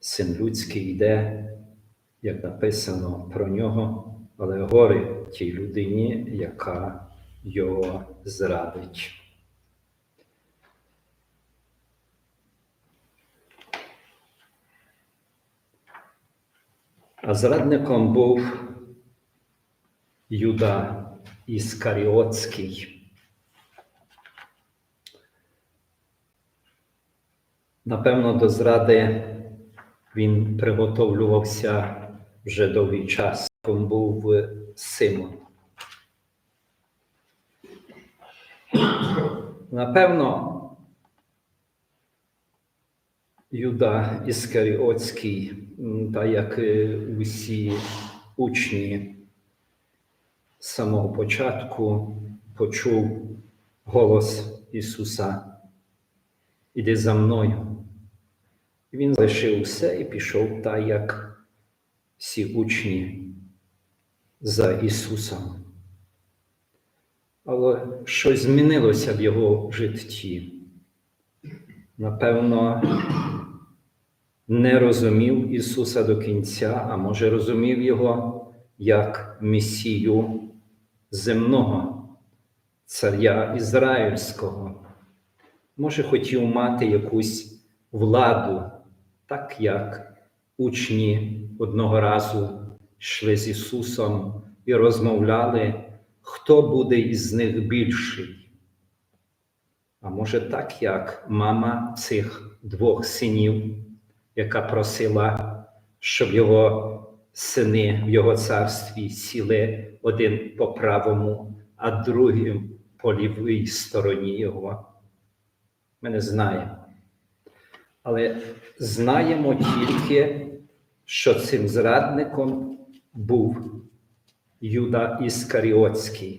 син людський йде, як написано про нього, але горе тій людині, яка його зрадить. А зрадником був Юда Іскаріотський. Напевно, до зради він приготовлювався вже довгий час, коли був Симон. Напевно, Юда Іскаріотський, м, та як усі учні з самого початку почув голос Ісуса. Іди за мною. Він залишив все і пішов так, як всі учні за Ісусом. Але щось змінилося в його житті. Напевно, не розумів Ісуса до кінця, а може розумів Його як Месію земного, царя Ізраїльського. Може, хотів мати якусь владу, так як учні одного разу йшли з Ісусом і розмовляли, хто буде із них більший. А може, так, як мама цих двох синів, яка просила, щоб його сини в його царстві сіли один по правому, а другий по лівій стороні його. Ми не знаємо. Але знаємо тільки, що цим зрадником був Юда Іскаріотський.